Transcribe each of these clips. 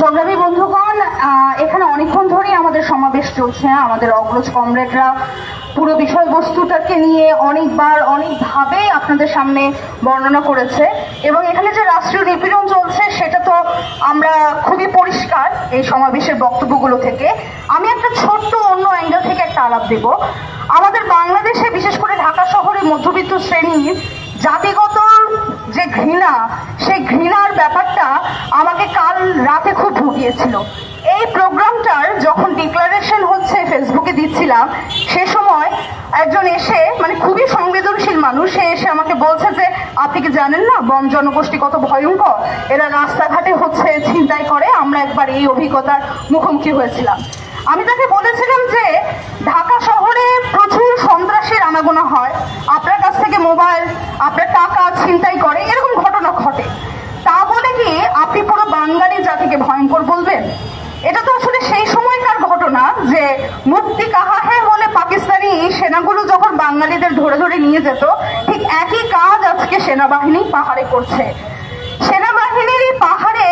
সংগ্রামী বন্ধুগণ এখানে অনেকক্ষণ ধরেই আমাদের সমাবেশ চলছে, আমাদের অগ্রজ কমরেডরা। পুরো বিষয়বস্তুটাকে নিয়ে অনেকবার, অনেকভাবে আপনাদের সামনে বর্ণনা করেছে। এবং এখানে যে রাষ্ট্রীয় নিপীড়ন চলছে, সেটা তো আমরা খুবই পরিষ্কার এই সমাবেশের বক্তব্যগুলো থেকে। আমি একটা ছোট্ট অন্য অ্যাঙ্গেল থেকে একটা আলাপ দেব। আমাদের বাংলাদেশে, বিশেষ করে ঢাকা শহরে মধ্যবিত্ত শ্রেণির জাতিগত যে ঘৃণা, সেই ঘৃণার ব্যাপারটা আমাকে কাল রাতে খুব ভুগিয়েছিল। এই প্রোগ্রামটার যখন ডিক্লারেশন হচ্ছে ফেসবুকে দিচ্ছিলাম, সে সময় একজন এসে মানে খুবই সংবেদনশীল মানুষ, সে এসে আমাকে বলছে যে, আপনি কি জানেন না, বন জনগোষ্ঠী কত ভয়ঙ্কর? এরা রাস্তাঘাটে হচ্ছে, ছিনতাই করে, আমরা একবার এই অভিজ্ঞতার মুখোমুখি হয়েছিলাম। আমি তাকে বলেছিলাম যে ঢাকা শহরে প্রচুর সন্ত্রাসের আনাগোনা হয় আপনার কাছ থেকে মোবাইল আপনার টাকা ছিনতাই করে, এরকম ঘটনা ঘটে। তা বলে কি আপনি পুরো বাঙালি জাতিকে ভয়ঙ্কর বলবেন? এটা তো আসলে সেই সময়কার ঘটনা যে মুক্তি কাহাহে বলে পাকিস্তানি সেনাগুলো যখন বাঙালিদের ধরে ধরে নিয়ে যেত, ঠিক একই কাজ আজকে সেনাবাহিনী পাহাড়ে করছে। সেনাবাহিনীর পাহাড়ে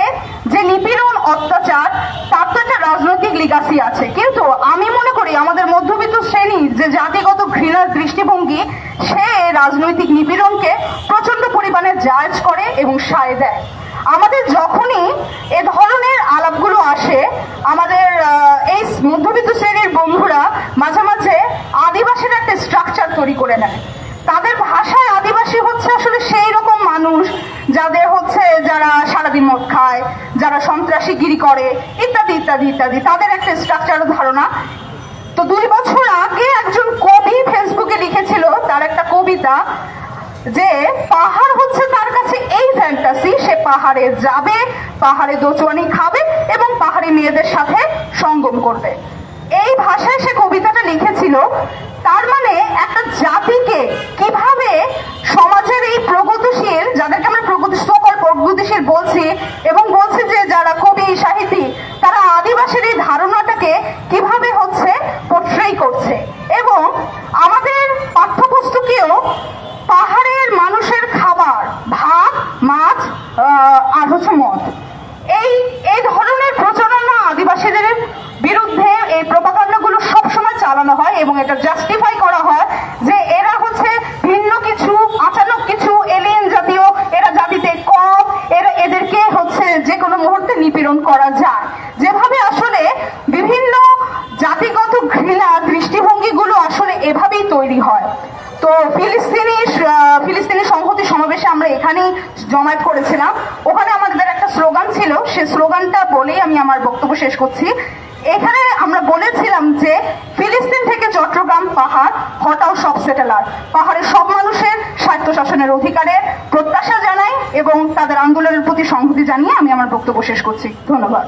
যে নিপীড়ন, অত্যাচার, তার তো একটা রাজনৈতিক লিগাসি আছে। কিন্তু আমি মনে করি আমাদের মধ্যবিত্ত শ্রেণির যে জাতিগত ঘৃণার দৃষ্টিভঙ্গি, সে রাজনৈতিক নিপীড়নকে জায়জ করে এবং সায় দেয়। আমাদের যখনই এ ধরনের আলাপগুলো আসে, আমাদের এই মধ্যবিত্ত শ্রেণির বন্ধুরা মাঝে মাঝে আদিবাসীর একটা স্ট্রাকচার তৈরি করে নেয়। তাদের ভাষায় আদিবাসী হচ্ছে আসলে সেই রকম মানুষ যাদের হচ্ছে যারা সারাদিন মদ খায়, যারা সন্ত্রাসীগিরি করে, ইত্যাদি ইত্যাদি ইত্যাদি। তাদের একটা স্ট্রাকচার ধারণা। তো দুই বছর আগে একজন কবি ফেসবুকে লিখেছিল, তার একটা কবিতা যে পাহাড় হচ্ছে তার কাছে এই ফ্যান্টাসি সে পাহাড়ে যাবে, পাহাড়ে দোচুয়ানি খাবে এবং পাহাড়ি মেয়েদের সাথে সঙ্গম করবে। এই ভাষায় সে কবিতাটা লিখেছিল, তার মানে একটা জাতিকে কীভাবে সমাজের এই প্রগতিশীল যাদেরকে আমরা প্রগতি সকল প্রগতিশীল বলছি এবং বলছি যে যারা কবি সাহিত্যিক তারা আদিবাসীর এই ধারণাটাকে কীভাবে হচ্ছে পোট্রেই করছে এবং আমাদের পাঠ্যপুস্তকেও পাহাড়ের মানুষের খাবার ভাত মাছ মদ এই এই ধরনের প্রচারণা আদিবাসীদের বিরুদ্ধে এই প্রপাকাণ্ডগুলো সবসময় চালানো হয় এবং এটা জাস্টিফাই করা হয় যে এরা হচ্ছে ভিন্ন কিছু, আচানক কিছু এলিয়েন জাতীয়, এরা জাতিতে কম, এরা এদেরকে হচ্ছে যে কোনো মুহূর্তে নিপীড়ন করা যায়। যেভাবে আসলে বিভিন্ন জাতিগত ঘৃণা, দৃষ্টিভঙ্গিগুলো আসলে এভাবেই তৈরি হয়। তো ফিলিস্তিনি ফিলিস্তিনি সংহতি সমাবেশে আমরা এখানেই জমায়েত করেছিলাম। ওখানে স্লোগান ছিল সে স্লোগানটা বলেই আমি আমার বক্তব্য শেষ করছি। এখানে আমরা বলেছিলাম যে, ফিলিস্তিন থেকে চট্টগ্রাম পাহাড় হটাও সব সেটেলার। পাহাড়ের সব মানুষের স্বায়ত্তশাসনের অধিকারে প্রত্যাশা জানাই এবং তাদের আন্দোলনের প্রতি সংহতি জানিয়ে আমি আমার বক্তব্য শেষ করছি। ধন্যবাদ।